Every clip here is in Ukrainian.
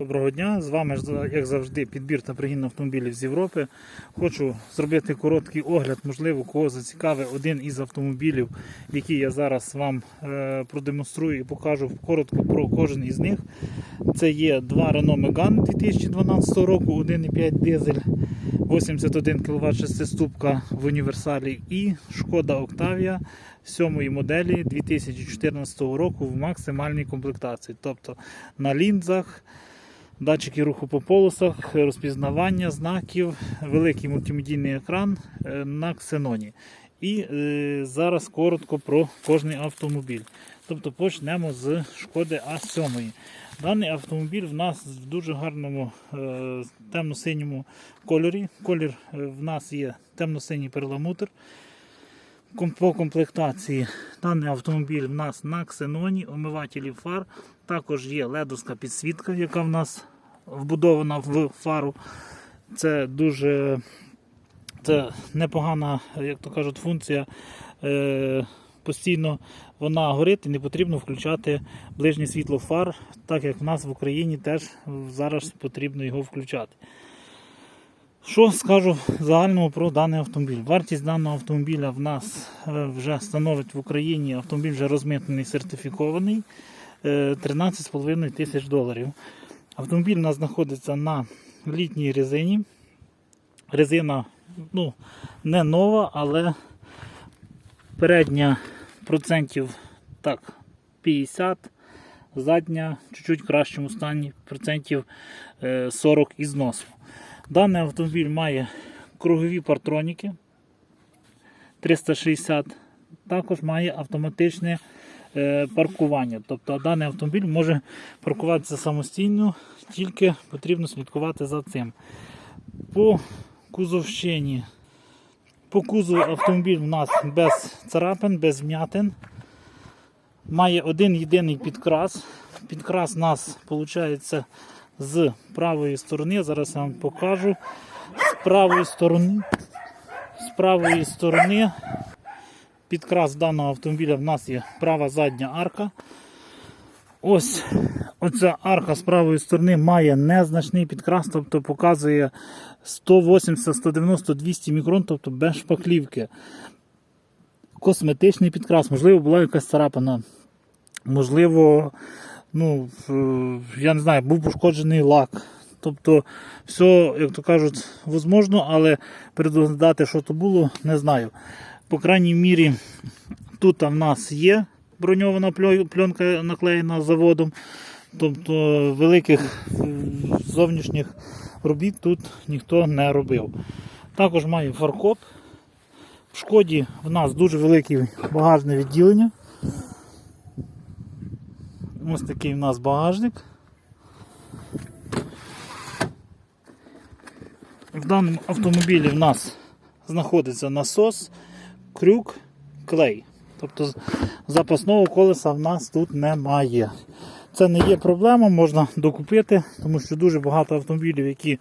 Доброго дня, з вами як завжди, підбір та пригін автомобілів з Європи. Хочу зробити короткий огляд, можливо, кого зацікавить один із автомобілів, який я зараз вам е, продемонструю і покажу коротко про кожен із них. Це є два Renault Megane 2012 року, 1,5 дизель, 81 кВт 6 в універсалі і Шкода Octavia 7 моделі 2014 року в максимальній комплектації. Тобто на лінзах. Датчики руху по полосах, розпізнавання знаків, великий мультимедійний екран е, на ксеноні. І е, зараз коротко про кожний автомобіль. Тобто почнемо з шкоди А7. Даний автомобіль в нас в дуже гарному е, темно-синьому кольорі. Колір е, в нас є темно-синій перламутр. По комплектації даний автомобіль в нас на ксеноні, омивателі фар. Також є ледовська підсвітка, яка в нас вбудована в фару. Це дуже це непогана, як то кажуть, функція. Е, постійно вона горить і не потрібно включати ближнє світло фар, так як в нас в Україні теж зараз потрібно його включати. Що скажу в загальному про даний автомобіль? Вартість даного автомобіля в нас е, вже становить в Україні автомобіль вже розмитнений, сертифікований е, 13,5 тисяч доларів. Автомобіль у нас знаходиться на літній резині. Резина ну, не нова, але передня процентів так, 50, задня чуть-чуть кращому стані, процентів е, 40 із носу. Даний автомобіль має кругові партроніки 360, також має автоматичне е, паркування. Тобто даний автомобіль може паркуватися самостійно, тільки потрібно слідкувати за цим. По кузовщині. По кузову автомобіль у нас без царапин, без вмятин. Має один єдиний підкрас. Підкрас у нас виходить з правої сторони. Зараз я вам покажу. З правої сторони. З правої сторони підкрас даного автомобіля в нас є права задня арка. Ось оця арка з правої сторони має незначний підкрас, тобто показує 180, 190, 200 мікрон, тобто без шпаклівки. Косметичний підкрас, можливо, була якась царапина. Можливо, ну, е, я не знаю, був пошкоджений лак. Тобто, все, як то кажуть, возможно, але предугадати, що то було, не знаю. По крайній мірі, тут в нас є броньована пленка наклеєна заводом. Тобто великих зовнішніх робіт тут ніхто не робив. Також має фаркоп. В шкоді в нас дуже велике багажне відділення. Ось такий в нас багажник. В даному автомобілі в нас знаходиться насос, крюк, клей. Тобто запасного колеса в нас тут немає. Це не є проблема, можна докупити, тому що дуже багато автомобілів, які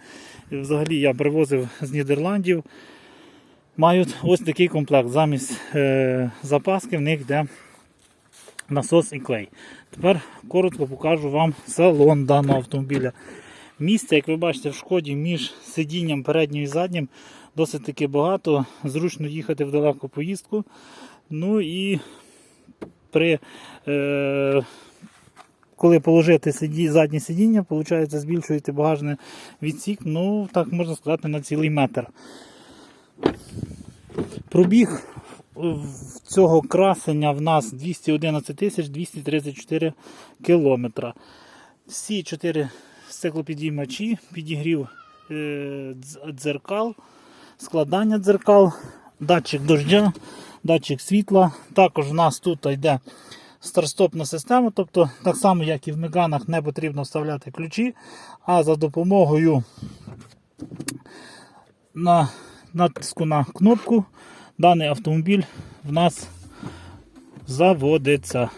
взагалі я привозив з Нідерландів, мають ось такий комплект. Замість е, запаски в них йде насос і клей. Тепер коротко покажу вам салон даного автомобіля. Місця, як ви бачите, в шкоді між сидінням переднім і заднім досить таки багато. Зручно їхати в далеку поїздку. Ну і при, е, коли положити сиді, заднє сидіння, виходить, збільшуєте багажний відсік, ну так можна сказати, на цілий метр. Пробіг цього красення в нас 211 тисяч 234 кілометра. Всі чотири стеклопідіймачі, підігрів е, дзеркал, складання дзеркал, датчик дождя, датчик світла. Також в нас тут йде старстопна система, тобто так само, як і в меганах, не потрібно вставляти ключі, а за допомогою на натиску на кнопку даний автомобіль в нас заводиться.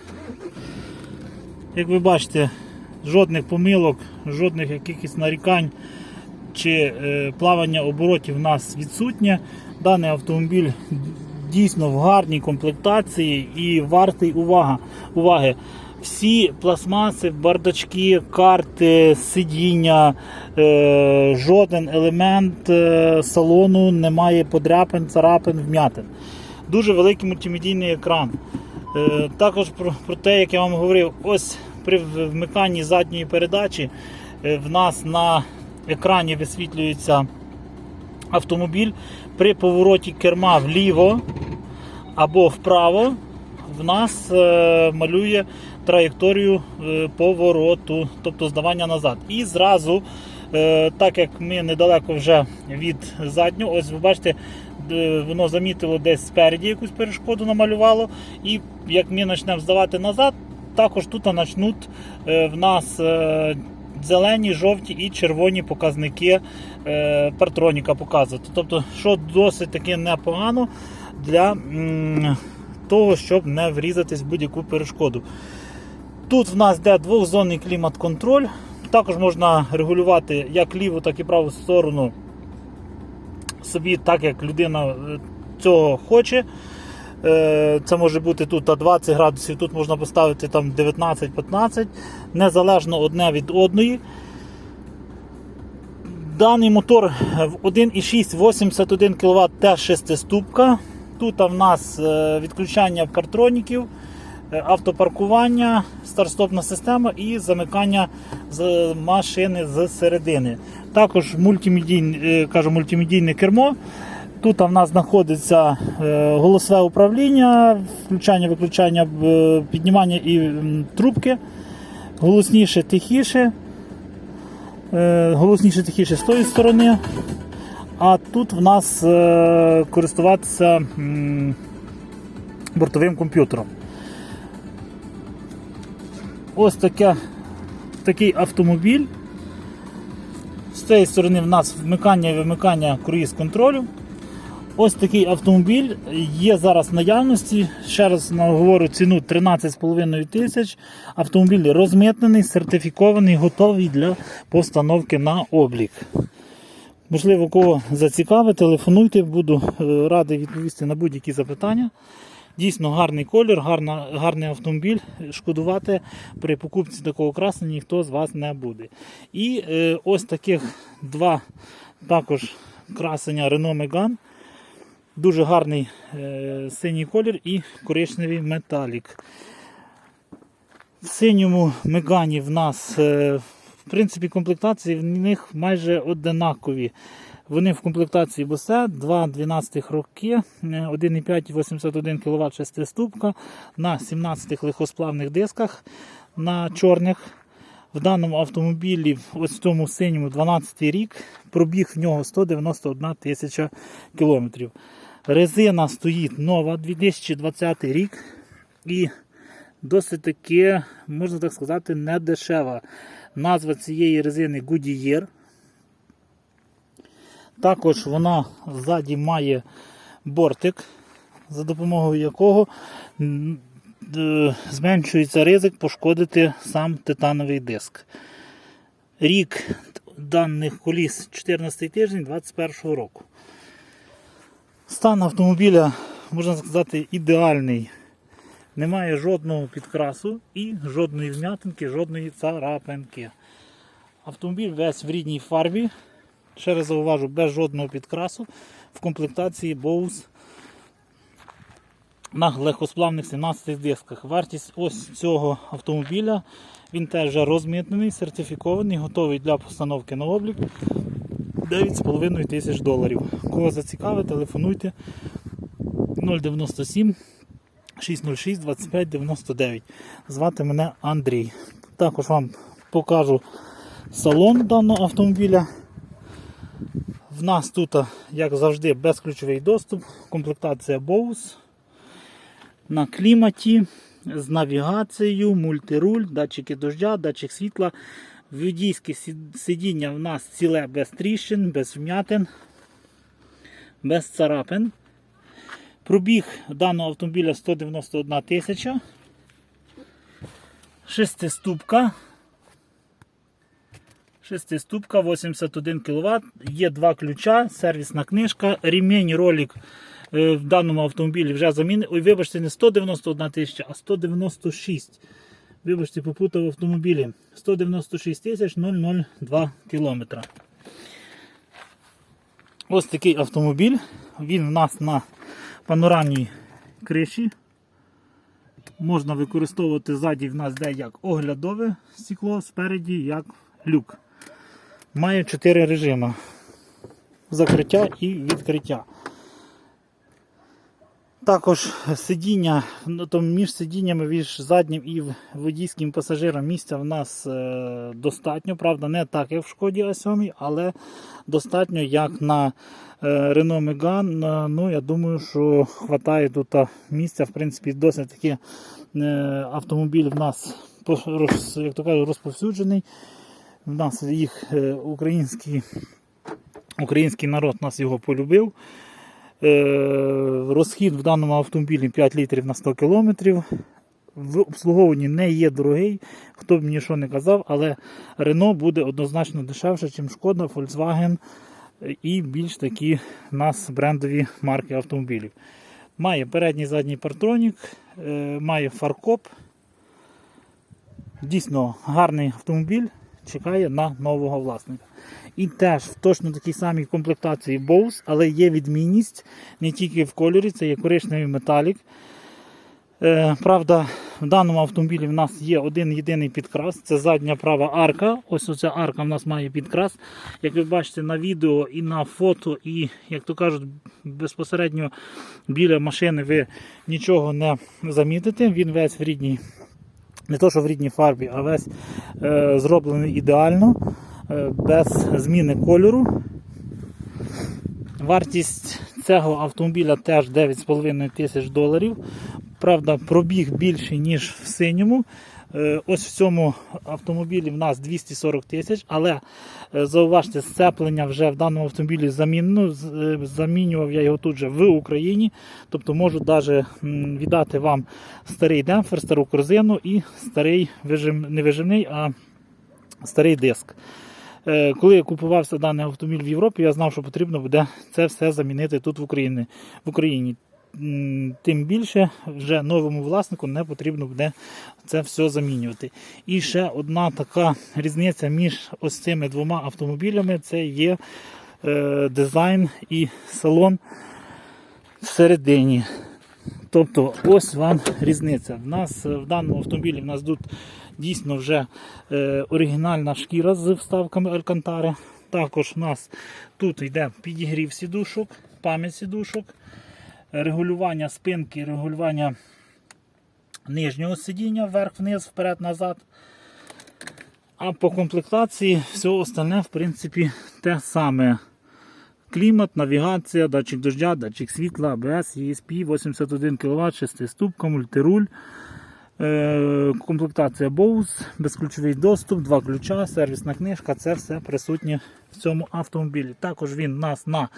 Як ви бачите, жодних помилок, жодних якихось нарікань чи е, плавання оборотів в нас відсутнє. Даний автомобіль дійсно в гарній комплектації і вартий увага, уваги. Всі пластмаси, бардачки, карти, сидіння, е, жоден елемент е, салону не має подряпин, царапин, вмятин. Дуже великий мультимедійний екран. Також про, про те, як я вам говорив, ось при вмиканні задньої передачі в нас на екрані висвітлюється автомобіль при повороті керма вліво або вправо в нас е, малює траєкторію е, повороту, тобто здавання назад. І зразу, е, так як ми недалеко вже від заднього, ось ви бачите, воно замітило десь спереді якусь перешкоду намалювало. І як ми почнемо здавати назад, також тут почнуть в нас. Зелені, жовті і червоні показники е, партроніка показувати. Тобто, що досить таки непогано для м, того, щоб не врізатись в будь-яку перешкоду. Тут в нас йде двохзонний клімат-контроль. Також можна регулювати як ліву, так і праву сторону собі, так як людина е, цього хоче. Е, Це може бути тут 20 градусів, тут можна поставити там 19-15, незалежно одне від одної. Даний мотор в 1,6 81 кВт теж 6 ступка. Тут в нас е, відключання партроніків, е, автопаркування, старт-стопна система і замикання з машини з середини. Також мультимедійне, кажу, мультимедійне кермо. Тут в нас знаходиться е, голосове управління, включання, виключання, е, піднімання і трубки. Голосніше, тихіше. Е, Голосніше, тихіше з тої сторони. А тут в нас користуватися бортовим комп'ютером. Ось таке, такий автомобіль. З цієї сторони в нас вмикання і вимикання круїз контролю. Ось такий автомобіль є зараз в наявності. Ще раз говорю ціну 13,5 тисяч. Автомобіль розмитнений, сертифікований, готовий для постановки на облік. Можливо, кого зацікавить, телефонуйте, буду е, радий відповісти на будь-які запитання. Дійсно гарний колір, гарна, гарний автомобіль. Шкодувати при покупці такого красення ніхто з вас не буде. І е, ось таких два також красення Renault Megane. Дуже гарний е, синій колір і коричневий металік. В синьому мегані в нас, е, в принципі, комплектації в них майже однакові. Вони в комплектації Bose 2 12 роки, е, 1,5 81 кВт 6 ступка на 17 легкосплавних дисках на чорних. В даному автомобілі, ось в цьому синьому 12 рік, пробіг в нього 191 тисяча кілометрів. Резина стоїть нова 2020 рік і досить таки, можна так сказати, не дешева. Назва цієї резини Goodyear. Також вона ззаді має бортик, за допомогою якого е, зменшується ризик пошкодити сам титановий диск. Рік даних коліс 14 тиждень 2021 року. Стан автомобіля, можна сказати, ідеальний. Немає жодного підкрасу і жодної вм'ятинки, жодної царапинки. Автомобіль весь в рідній фарбі. Ще раз зауважу, без жодного підкрасу в комплектації Bose на легкосплавних 17 дисках. Вартість ось цього автомобіля, він теж вже розмитнений, сертифікований, готовий для постановки на облік. 9,5 тисяч доларів. Кого зацікавить, телефонуйте 097 606 25 99. Звати мене Андрій. Також вам покажу салон даного автомобіля. В нас тут, як завжди, безключовий доступ, комплектація Bose на кліматі з навігацією, мультируль, датчики дождя, датчик світла. Водійське сидіння в нас ціле без тріщин, без вмятин, без царапин. Пробіг даного автомобіля 191 тисяча. Шестиступка. Шестиступка, 81 кВт. Є два ключа, сервісна книжка, ремінь ролик е, в даному автомобілі вже замінений. Ой, вибачте, не 191 тисяча, а 196. Вибачте, попутав автомобілі. 196 тисяч 002 кілометра. Ось такий автомобіль. Він в нас на панорамній криші. Можна використовувати ззаді в нас де як оглядове стекло, спереді як люк. Має 4 режими: закриття і відкриття. Також сидіння, ну, то між сидіннями між заднім і водійським пасажиром місця в нас е, достатньо. Правда, не так, як в шкоді А7, але достатньо як на е, Renault Megane. Е, Ну, я думаю, що вистачає тут місця. В принципі, досить таки е, автомобіль в нас як то кажуть, розповсюджений. В нас їх е, український, український народ нас його полюбив. Е, Розхід в даному автомобілі 5 літрів на 100 кілометрів. В обслуговуванні не є дорогий, хто б мені що не казав, але Renault буде однозначно дешевше, ніж Шкода, Volkswagen і більш такі в нас брендові марки автомобілів. Має передній задній партронік, е, має фаркоп. Дійсно гарний автомобіль чекає на нового власника. І теж в точно такій самій комплектації Bose, але є відмінність не тільки в кольорі, це є коричневий металік. Е, правда, в даному автомобілі в нас є один єдиний підкрас, це задня права арка. Ось оця арка в нас має підкрас. Як ви бачите на відео і на фото, і, як то кажуть, безпосередньо біля машини ви нічого не замітите. Він весь в рідній, не то що в рідній фарбі, а весь е, зроблений ідеально, без зміни кольору. Вартість цього автомобіля теж 9,5 тисяч доларів. Правда, пробіг більший, ніж в синьому. Е, Ось в цьому автомобілі в нас 240 тисяч, але е, зауважте, сцеплення вже в даному автомобілі замінено. Е, Замінював я його тут же в Україні. Тобто можу навіть віддати вам старий демпфер, стару корзину і старий вижим, не вижимний, а старий диск. Е, Коли я купувався даний автомобіль в Європі, я знав, що потрібно буде це все замінити тут в Україні. В Україні. Тим більше вже новому власнику не потрібно буде це все замінювати. І ще одна така різниця між ось цими двома автомобілями це є е, дизайн і салон всередині. Тобто ось вам різниця. В нас в даному автомобілі в нас тут дійсно вже е, оригінальна шкіра з вставками Алькантари. Також у нас тут йде підігрів сідушок, пам'ять сідушок, регулювання спинки, регулювання нижнього сидіння вверх-вниз, вперед-назад. А по комплектації все остальне, в принципі, те саме. Клімат, навігація, датчик дождя, датчик світла, ABS, ESP, 81 кВт, 6 ступка, мультируль. Е, комплектація Bose, безключовий доступ, два ключа, сервісна книжка це все присутнє в цьому автомобілі. Також він у нас на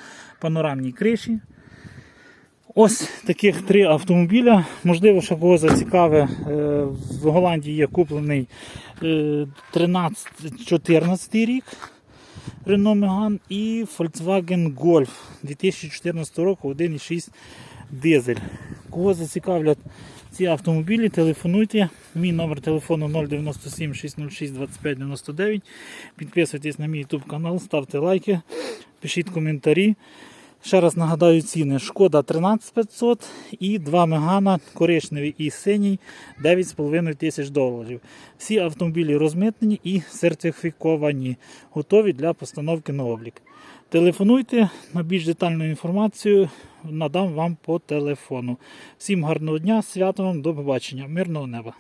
панорамній криші. Ось таких три автомобіля. Можливо, що кого зацікаве. е, В Голландії є куплений 13-14 рік. Renault Megane і Volkswagen Golf 2014 року 1,6 дизель. Кого зацікавлять ці автомобілі, телефонуйте. Мій номер телефону 097 606 25 99. Підписуйтесь на мій YouTube канал, ставте лайки, пишіть коментарі. Ще раз нагадаю ціни. Шкода 13500 і два Мегана, коричневий і синій 9,5 тисяч доларів. Всі автомобілі розмитнені і сертифіковані, готові для постановки на облік. Телефонуйте на більш детальну інформацію, надам вам по телефону. Всім гарного дня, свято вам, до побачення, мирного неба.